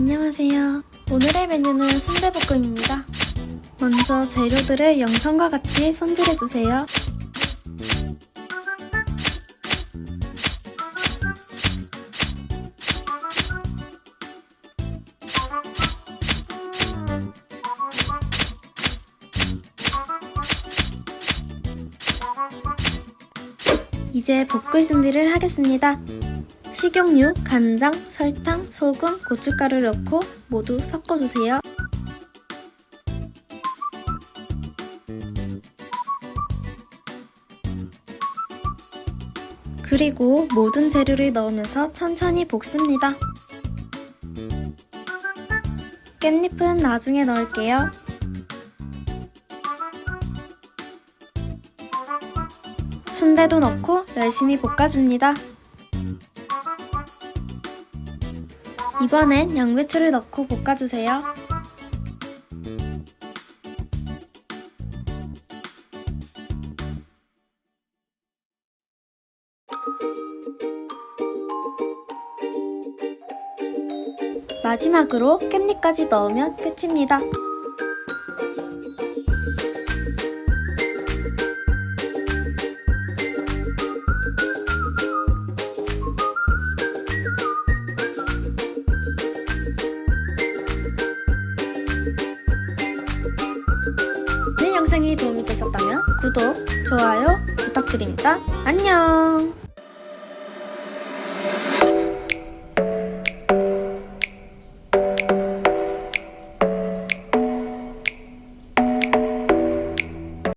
안녕하세요. 오늘의 메뉴는 순대볶음입니다. 먼저 재료들을 영상과 같이 손질해주세요. 이제 볶을 준비를 하겠습니다. 식용유, 간장, 설탕, 소금, 고춧가루를 넣고 모두 섞어주세요. 그리고 모든 재료를 넣으면서 천천히 볶습니다. 깻잎은 나중에 넣을게요. 순대도 넣고 열심히 볶아줍니다. 이번엔 양배추를 넣고 볶아주세요. 마지막으로 깻잎까지 넣으면 끝입니다. 영상이 도움이 되셨다면 구독, 좋아요 부탁드립니다. 안녕!